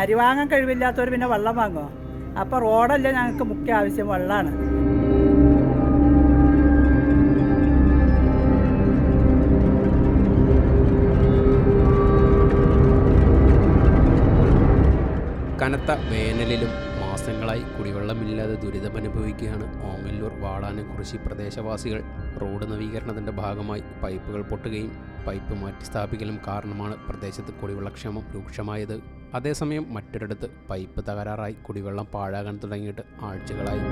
അരി വാങ്ങാൻ കഴിവില്ലാത്തവർ പിന്നെ വെള്ളം വാങ്ങുമോ അപ്പോൾ റോഡല്ല ഞങ്ങൾക്ക് മുഖ്യ ആവശ്യം വെള്ളമാണ് കനത്ത വേനലിലും മാസങ്ങളായി കുടിവെള്ളമില്ലാതെ ദുരിതമനുഭവിക്കുകയാണ് ഓങ്ങല്ലൂർ വാടാന കൃഷി പ്രദേശവാസികൾ. റോഡ് നവീകരണത്തിന്റെ ഭാഗമായി പൈപ്പുകൾ പൊട്ടുകയും പൈപ്പ് മാറ്റി സ്ഥാപിക്കലും കാരണമാണ് പ്രദേശത്ത് കുടിവെള്ളക്ഷാമം രൂക്ഷമായത്. അതേസമയം മറ്റൊരിടത്ത് പൈപ്പ് തകരാറായി കുടിവെള്ളം പാഴാകാൻ തുടങ്ങിയിട്ട് ആഴ്ചകളായി.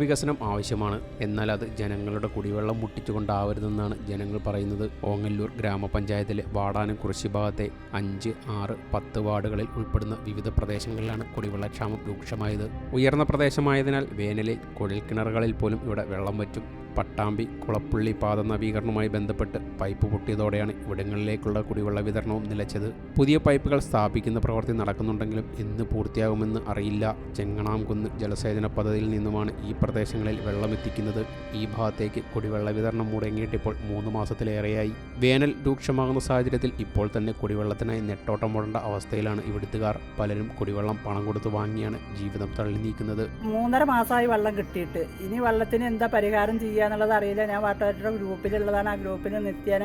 വികസനം ആവശ്യമാണ്. എന്നാൽ അത് ജനങ്ങളുടെ കുടിവെള്ളം മുട്ടിച്ചുകൊണ്ടാവരുതെന്നാണ് ജനങ്ങൾ പറയുന്നത്. ഓങ്ങല്ലൂർ ഗ്രാമപഞ്ചായത്തിലെ വാടാനം കുറിശി ഭാഗത്തെ അഞ്ച് ആറ് പത്ത് വാർഡുകളിൽ ഉൾപ്പെടുന്ന വിവിധ പ്രദേശങ്ങളിലാണ് കുടിവെള്ളക്ഷാമം രൂക്ഷമായത്. ഉയർന്ന പ്രദേശമായതിനാൽ വേനലിൽ കുഴൽക്കിണറുകളിൽ പോലും ഇവിടെ വെള്ളം വറ്റും. പട്ടാമ്പി കുളപ്പുള്ളി പാത നവീകരണവുമായി ബന്ധപ്പെട്ട് പൈപ്പ് പൊട്ടിയതോടെയാണ് ഇവിടങ്ങളിലേക്കുള്ള കുടിവെള്ള വിതരണവും നിലച്ചത്. പുതിയ പൈപ്പുകൾ സ്ഥാപിക്കുന്ന പ്രവൃത്തി നടക്കുന്നുണ്ടെങ്കിലും എന്ന് പൂർത്തിയാകുമെന്ന് അറിയില്ല. ചെങ്ങണാംകുന്ന് ജലസേചന പദ്ധതിയിൽ നിന്നുമാണ് ഈ പ്രദേശങ്ങളിൽ വെള്ളമെത്തിക്കുന്നത് ഈ ഭാഗത്തേക്ക് കുടിവെള്ള വിതരണം മുടങ്ങിയിട്ടിപ്പോൾ മൂന്ന് മാസത്തിലേറെയായി. വേനൽ രൂക്ഷമാകുന്ന സാഹചര്യത്തിൽ ഇപ്പോൾ തന്നെ കുടിവെള്ളത്തിനായി നെട്ടോട്ടം ഓടേണ്ട അവസ്ഥയിലാണ് ഇവിടുത്തുകാർ. പലരും കുടിവെള്ളം പണം കൊടുത്ത് വാങ്ങിയാണ് ജീവിതം തള്ളി നീക്കുന്നത്. മൂന്നര മാസമായി വെള്ളം കിട്ടിയിട്ട്. ഇനി വെള്ളത്തിന് എന്താ പരിഹാരം ചെയ്യുക എന്നുള്ളത് അറിയില്ല. ഞാൻ വാട്ടുകാരുടെ ഗ്രൂപ്പിലുള്ളതാണ്. ആ ഗ്രൂപ്പിൽ നിത്യേന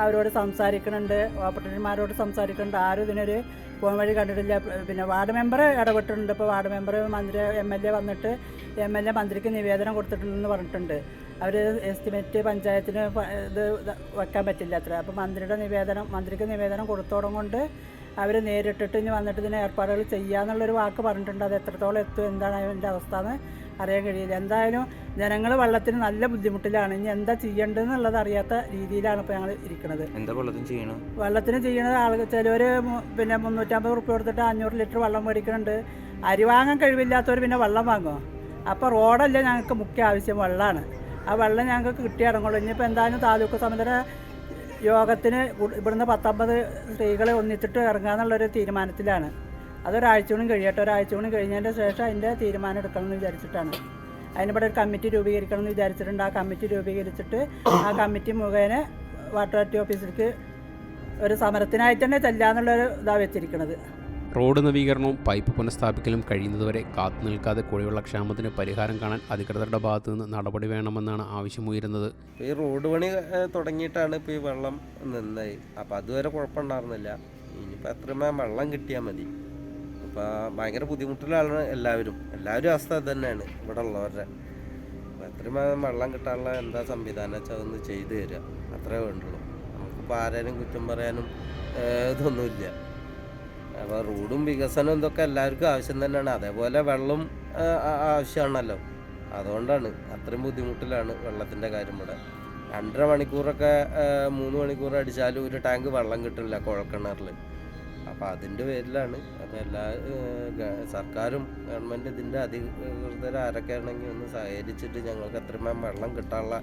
അവരോട് സംസാരിക്കുന്നുണ്ട് ഓപ്പറേറ്റർമാരോട് സംസാരിക്കുന്നുണ്ട് ആരും ഇതിനൊരു പോകാൻ വഴി കണ്ടിട്ടില്ല. പിന്നെ വാർഡ് മെമ്പർ ഇടപെട്ടിട്ടുണ്ട്. ഇപ്പോൾ വാർഡ് മെമ്പർ മന്ത്രി എം എൽ എ വന്നിട്ട് എം എൽ എ മന്ത്രിക്ക് നിവേദനം കൊടുത്തിട്ടുണ്ടെന്ന് പറഞ്ഞിട്ടുണ്ട്. അവർ എസ്റ്റിമേറ്റ് പഞ്ചായത്തിന് ഇത് വെക്കാൻ പറ്റില്ല അത്ര. അപ്പോൾ മന്ത്രിയുടെ നിവേദനം മന്ത്രിക്ക് നിവേദനം കൊടുത്തോടം കൊണ്ട് അവർ നേരിട്ടിട്ട് ഇനി വന്നിട്ട് ഇതിന് ഏർപ്പാടുകൾ ചെയ്യുക എന്നുള്ളൊരു വാക്ക് പറഞ്ഞിട്ടുണ്ട്. അത് എത്രത്തോളം എത്തും? എന്താണ് അതിന്റെ അവസ്ഥ എന്ന് അറിയാൻ കഴിയില്ല. എന്തായാലും ജനങ്ങൾ വെള്ളത്തിന് നല്ല ബുദ്ധിമുട്ടിലാണ്. ഇനി എന്താ ചെയ്യേണ്ടതെന്നുള്ളത് അറിയാത്ത രീതിയിലാണ് ഇപ്പോൾ ഞങ്ങൾ ഇരിക്കുന്നത് എന്താ വെള്ളത്തിന് ചെയ്യണം? വെള്ളത്തിന് ചെയ്യണത് ആളുകൾ ചിലവർ പിന്നെ മുന്നൂറ്റമ്പത് റുപ്യ കൊടുത്തിട്ട് അഞ്ഞൂറ് ലിറ്റർ വെള്ളം മേടിക്കുന്നുണ്ട് അരി വാങ്ങാൻ കഴിവില്ലാത്തവർ പിന്നെ വെള്ളം വാങ്ങുമോ അപ്പോൾ റോഡല്ല ഞങ്ങൾക്ക് മുഖ്യ ആവശ്യം വെള്ളമാണ് ആ വെള്ളം ഞങ്ങൾക്ക് കിട്ടി ഇറങ്ങുള്ളൂ ഇനിയിപ്പോൾ എന്തായാലും താലൂക്ക് സമുദ്ര യോഗത്തിന് ഇവിടുന്ന് പത്തൊമ്പത് സ്ത്രീകളെ ഒന്നിച്ചിട്ട് ഇറങ്ങാന്നുള്ളൊരു തീരുമാനത്തിലാണ്. അതൊരാഴ്ച കൂടി കഴിയട്ടെ. ഒരാഴ്ച കൂടി കഴിഞ്ഞതിന്റെ ശേഷം അതിന്റെ തീരുമാനം എടുക്കണം എന്ന് വിചാരിച്ചിട്ടാണ്. അതിനിവിടെ ഒരു കമ്മിറ്റി രൂപീകരിക്കണം എന്ന് വിചാരിച്ചിട്ടുണ്ട്. ആ കമ്മിറ്റി രൂപീകരിച്ചിട്ട് ആ കമ്മിറ്റി മുഖേന വാട്ടർ അതോറിറ്റി ഓഫീസിലേക്ക് ഒരു സമരത്തിനായിട്ട് തന്നെ ചെല്ലാന്നുള്ളൊരു ഇതാ വെച്ചിരിക്കുന്നത് റോഡ് നവീകരണവും പൈപ്പ് പുനഃസ്ഥാപിക്കലും കഴിയുന്നതുവരെ കാത്തു നിൽക്കാതെ കുഴിവെള്ള ക്ഷാമത്തിന് പരിഹാരം കാണാൻ അധികൃതരുടെ ഭാഗത്തു നിന്ന് നടപടി വേണമെന്നാണ് ആവശ്യമുയരുന്നത്. ഉയരുന്നത് ഈ റോഡ് പണി തുടങ്ങിയിട്ടാണ് ഇപ്പോൾ ഈ വെള്ളം നിന്നത്. അപ്പോൾ അതുവരെ കുഴപ്പമുണ്ടായിരുന്നില്ല. ഇനിയിപ്പോൾ എത്രമേ വെള്ളം കിട്ടിയാൽ മതി. അപ്പോൾ ഭയങ്കര ബുദ്ധിമുട്ടിലാണ് എല്ലാവരും. എല്ലാവരും അവസ്ഥ തന്നെയാണ് ഇവിടെ ഉള്ളവരുടെ. അപ്പോൾ എത്രയും വെള്ളം കിട്ടാനുള്ള എന്താ സംവിധാനം വെച്ചാൽ അതൊന്ന് ചെയ്തു തരിക അത്രേ വേണ്ടുള്ളൂ. നമുക്കിപ്പോൾ ആരേലും കുറ്റം പറയാനും ഇതൊന്നുമില്ല. അപ്പോൾ റോഡും വികസനവും ഇതൊക്കെ എല്ലാവർക്കും ആവശ്യം തന്നെയാണ്. അതേപോലെ വെള്ളം ആവശ്യമാണല്ലോ. അതുകൊണ്ടാണ് അത്രയും ബുദ്ധിമുട്ടിലാണ് വെള്ളത്തിന്റെ കാര്യം ഇവിടെ. രണ്ടര മണിക്കൂറൊക്കെ മൂന്ന് മണിക്കൂർ അടിച്ചാലും ഒരു ടാങ്ക് വെള്ളം കിട്ടില്ല കുഴൽക്കിണറിൽ അപ്പോൾ അതിന്റെ പേരിലാണ്. അപ്പോൾ എല്ലാ സർക്കാരും ഗവൺമെന്റ് ഇതിന്റെ അധികൃതർ ആരൊക്കെ ആണെങ്കിൽ ഒന്ന് സഹകരിച്ചിട്ട് ഞങ്ങൾക്ക് എത്രയും വെള്ളം കിട്ടാനുള്ള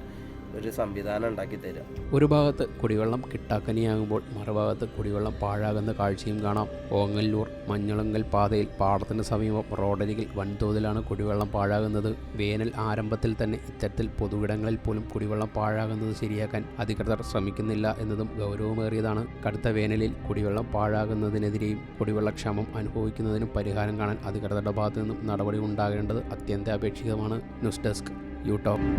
ഒരു സംവിധാനം ഉണ്ടാക്കി തരിക ഒരു ഭാഗത്ത് കുടിവെള്ളം കിട്ടാക്കനിയാകുമ്പോൾ മറുഭാഗത്ത് കുടിവെള്ളം പാഴാകുന്ന കാഴ്ചയും കാണാം. ഓങ്ങല്ലൂർ മഞ്ഞളങ്കൽ പാതയിൽ പാടത്തിന് സമീപം റോഡരികിൽ വൻതോതിലാണ് കുടിവെള്ളം പാഴാകുന്നത്. വേനൽ ആരംഭത്തിൽ തന്നെ ഇത്തരത്തിൽ പൊതുവിടങ്ങളിൽ പോലും കുടിവെള്ളം പാഴാകുന്നത് ശരിയാക്കാൻ അധികൃതർ ശ്രമിക്കുന്നില്ല എന്നതും ഗൗരവമേറിയതാണ്. കടുത്ത വേനലിൽ കുടിവെള്ളം പാഴാകുന്നതിനെതിരെയും കുടിവെള്ളക്ഷാമം അനുഭവിക്കുന്നതിനും പരിഹാരം കാണാൻ അധികൃതരുടെ ഭാഗത്തു നിന്നും നടപടി ഉണ്ടാകേണ്ടത് അത്യന്താപേക്ഷിതമാണ്. News desk യൂടോപ്പ്.